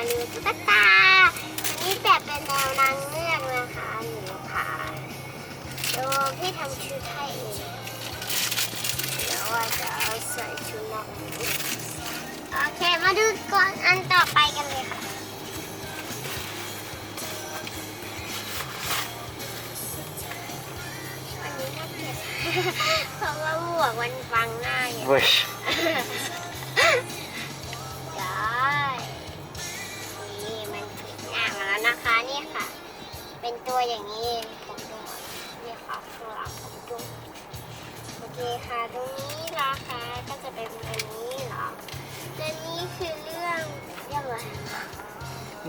มาดูตุ๊กตา อันนี้แบบเป็นแนวนางเงือกนะคะหนูค่ะดูพี่ทำชุดให้เองแล้วจะเอาใส่ชุดนอกนี้โอเค มาดูก่อนอันต่อไปกันเลยค่ะอันนี้น่าเกลียดเพราะว่าหมวกมันบังหน้าอย่างเว้ย ตัวอย่างนี้ผมดูนี่ค่ะข้างหลังผมดูโอเคค่ะตรงนี้ราคาก็จะเป็นอันนี้เหรอตัวนี้คือเรื่องเรื่องอะไร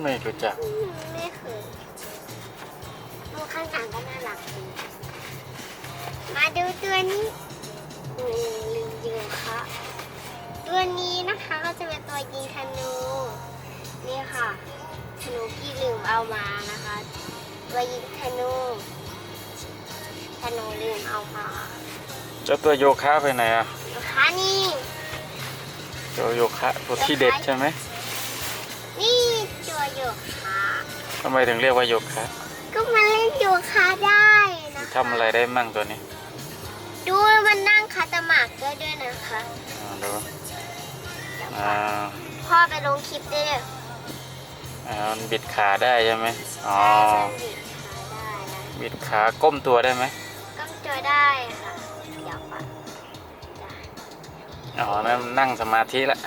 ไม่รู้จักอืมไม่เคยดูข้างหลังก็น่ารักดีมาดูตัวนี้อืมลืมยืนค่ะตัวนี้นะคะก็จะเป็นตัวยิงธนูนี่ค่ะธนูพี่ลืมเอามานะคะ ตัวยิงธนูธนูลืมเอามาเจ้าตัวโยคะไปไหนอะนะคะนี่ตัวโยคะตัวที่เด็ดใช่ไหมนี่ตัวโยคะทำไมถึงเรียกว่าโยคะก็มาเล่นโยคะได้นะคะทำอะไรได้มั่งตัวนี้ ดูมันนั่งคาตาหมากได้ด้วยนะคะอ่าดูเดี๋ยวอ่าพ่อไปลงคลิปได้เลย อ่ามันบิดขาได้ใช่ไหมอ๋อใช่มันบิดขาได้นะบิดขาก้มตัวได้ไหมก้มตัวได้ค่ะเดี๋ยวก่อนจ้ะอ๋อนั่นนั่งสมาธิละ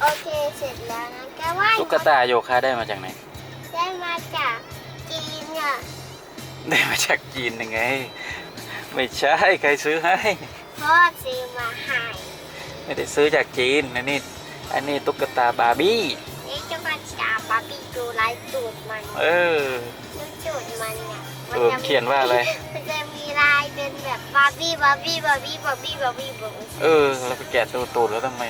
โอเคเสร็จแล้วนะแกว่าตุ๊กตาโยคะได้มาจากไหน ได้มาจากจีนอะได้มาจากจีนยังไง ไม่ใช่ ใครซื้อให้พ่อซื้อมาให้ ไม่ได้ซื้อจากจีนอันนี้ อันนี้ตุ๊กตาบาร์บี้นี่จะมาจากบาร์บี้ดูลายตูดมันเออ ดูตูดมันเนี่ยเออเขียนว่าอะไร มันจะมีลายเป็นแบบบาร์บี้บาร์บี้บาร์บี้บาร์บี้บาร์บี้บาร์บี้เออเราไปแกะตัวตูดแล้วทำไม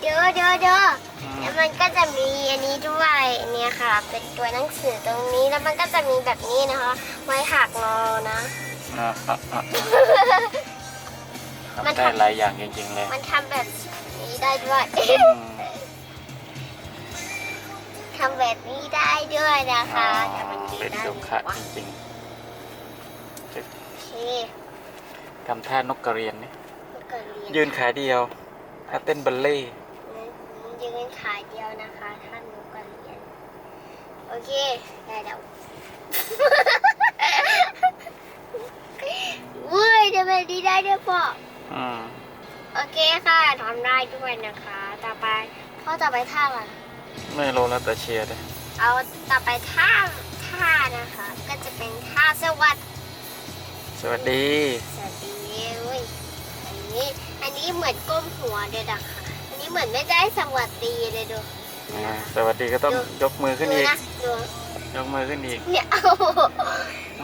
เดี๋ยวเดี๋ยวเดี๋ยวอืมแล้วมันก็จะมีอันนี้ด้วยอันเนี้ยค่ะ เป็นตัวหนังสือตรงนี้แล้วมันก็จะมีแบบนี้นะคะ ไว้หักงอนะอะอะอะมันทำได้ทำหลายอย่างจริงๆเลย มันทำแบบนี้ ได้ด้วยอืมทำแบบนี้ได้ด้วยนะอ๋อคะแต่มันยืเป็นนได้โยไหมคะวะจริงโอเคๆทำท่านกกระเรียนนี่แล้วก็เรียนยืนขาเดียวถ้าเต้นบัลเล่ต์ยืนขาเดียวนะคะท่านนุกการเรียน โอเค ได้แล้วเว้ยจะแบบนี้ได้ด้วยพ่ออืม โอเคค่ะทำได้ด้วยนะคะ ต่อไปพ่อต่อไปท่าอะไรไม่รู้แล้วแต่เชียร์เลยเอาต่อไปท่าท่านะคะ ก็จะเป็นท่าสวัสดสวัสดี สวัสดีเว้ยอันนี้อันนี้เหมือนก้มหัวเด็ดอะค่ะอันนี้เหมือนไม่ได้สวัสดีเลยดูอ่าสวัสดีก็ต้องยกมือขึ้นดูอีก นะดูยกมือขึ้นอีก เนี่ย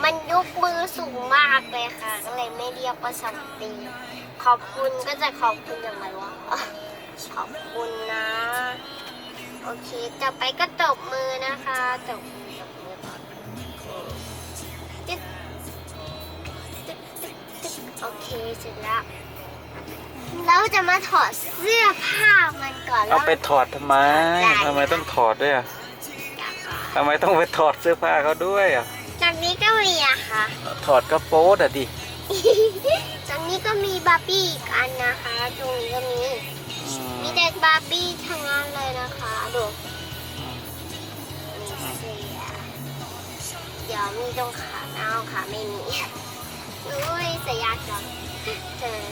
มันยกมือสูงมากเลยค่ะ ก็เลยไม่เรียกว่าสวัสดี ขอบคุณก็จะขอบคุณอย่างไรวะขอบคุณนะ โอเคต่อไปก็ตบมือนะคะตบมือตบมือก่อนตึ๊ดตึ๊ดตึ๊ดตึ๊ดโอเคเสร็จแล้วเราจะมาถอดเสื้อผ้ามันก่อนเอาไปถอดทำไมทำไมต้องถอดด้วยอะทำไมต้องไปถอดเสื้อผ้าเขาด้วยอะ ถอดก็โป๊ดอะดิตรงนี้ก็มีบาร์บี้อีกอันนะคะ ตรงนี้ก็มีอืมมีแต่บาร์บี้ทั้งนั้นเลยนะคะดูอืมมีเสียเดี๋ยวมีตรงขาเอาขาไม่มีอุ้ยเสียยากจังเออ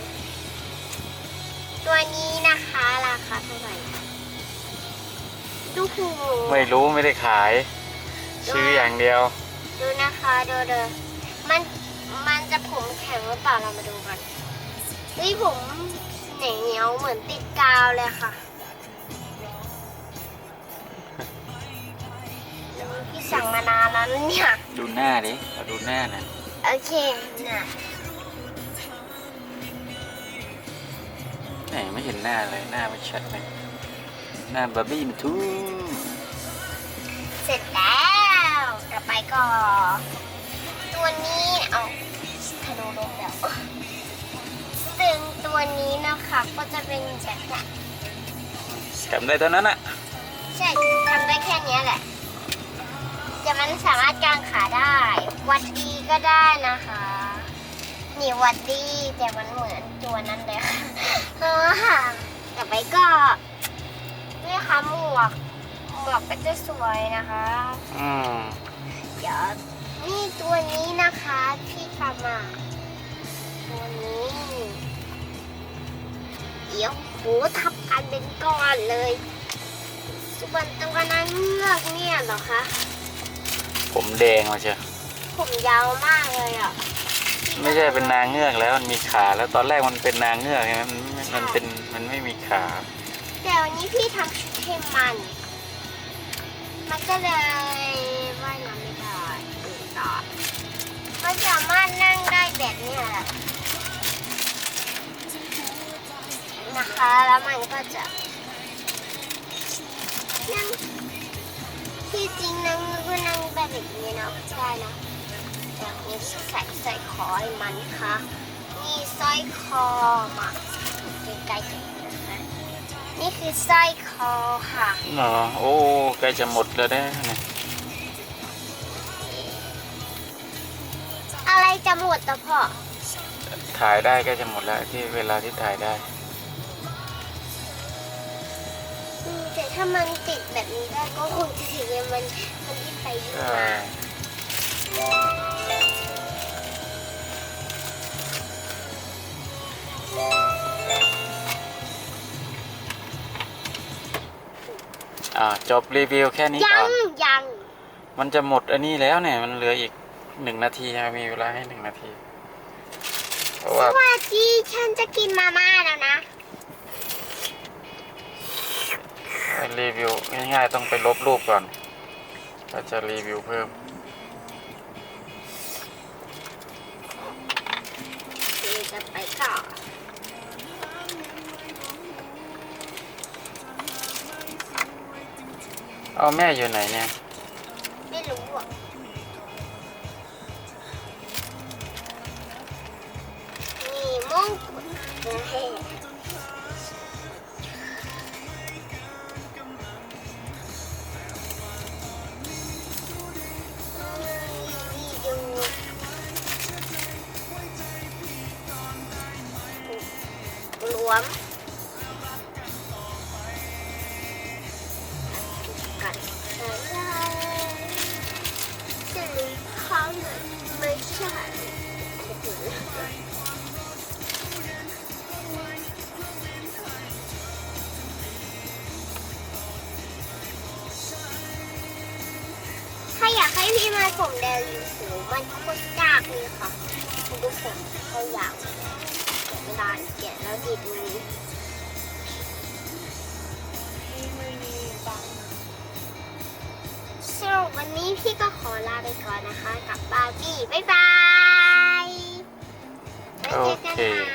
ตัวนี้นะคะราคาเท่าไหร่ดูหูไม่รู้ไม่ได้ขาย ซื้ออย่างเดียว ดูนะคะดูเด้อ งหรือเปล่าเรามาดูกันเฮ้ยผมเหนียวเหมือนติดกาวเลยค่ะพี่สั่งมานานแล้วเนี่ยดูหน้าดิเอาดูหน้าหน่อยโอเคน่ะไหนไม่เห็นหน้าเลยหน้าไม่ชัดเลยหน้าบาร์บี้มันทูเสร็จแล้วต่อไปก็ ตัวนี้เอา ธนูลงแล้วซึ่งตัวนี้นะคะก็จะเป็นแบบทำได้เท่านั้นอะใช่ทำได้แค่เนี้ยแหละแต่มันสามารถกางขาได้หวัดดีก็ได้นะคะ นี่หวัดดีแต่มันเหมือนตัวนั้นเลยค่ะเออค่ะต่อไปก็นี่ค่ะหมวกหมวกก็จะสวยนะคะอืมเดี๋ยวนี่ตัวนี้นะคะที่ทำมา ตัวนี้เดี๋ยวโหทับกันเป็นก้อนเลยส่วนตัวนั้นเงือกเนี่ยเหรอคะ ผมแดงมาเชียวผมยาวมากเลยอะไม่ใช่เป็นนางเงือกแล้วมันมีขาแล้วตอนแรกมันเป็นนางเงือกใช่ไหมมันไม่มันเป็นมันไม่มีขา แต่วันนี้พี่ทำชุดให้มัน มันก็เลยว่ายน้ำไม่ได้ตื่นต่อมันสามารถนั่งได้แบบเนี้ยแหละ นะคะ แล้วมันก็จะนั่งที่จริงนั่งก็นั่งแบบนี้เนาะใช่นะแต่นี่ใส่สร้อยคอให้มันค่ะนี่สร้อยคอมาใกล้ๆกันนะคะนี่คือสร้อยคอค่ะเนาะโอ้ใกล้จะหมดแล้วนะเนี่ยอะไรจะหมดแต่พ่อถ่ายได้ใกล้จะหมดแล้วที่เวลาที่ถ่ายได้ แต่ถ้ามันติดแบบนี้ได้ก็คงจะถือว่ามันมันยิ่งไปยิ่งใช่มา อ่าจบรีวิวแค่นี้ยัก่องน ยังมันจะหมดอันนี้แล้วเนี่ย มันเหลืออีกหนึ่งนาทีครับมีเวลาให้หนึ่งนาที เพราะสว่าวัสดีฉันจะกินมาม่าแล้วนะ รีวิวง่ายๆต้องไปลบรูปก่อนเราจะรีวิวเพิ่มคือจะไปต่อเอาแม่อยู่ไหนเนี่ย ไม่รู้อะนี่มงกุฎ วมกันจะลืมเขาเลยไม่ใช่ถ้าอยากให้พี่มาผมแดงอยู่สูงมันก็ยากเลยค่ะคุณดูผมเขาอยาว เก็บเวลาเก็บแล้วดีดมือสรับวันนี้พี่ก็ขอลาไปก่อนนะคะ กับบาร์บี้ บ๊ายบายไว้เจอกันโอเคนะ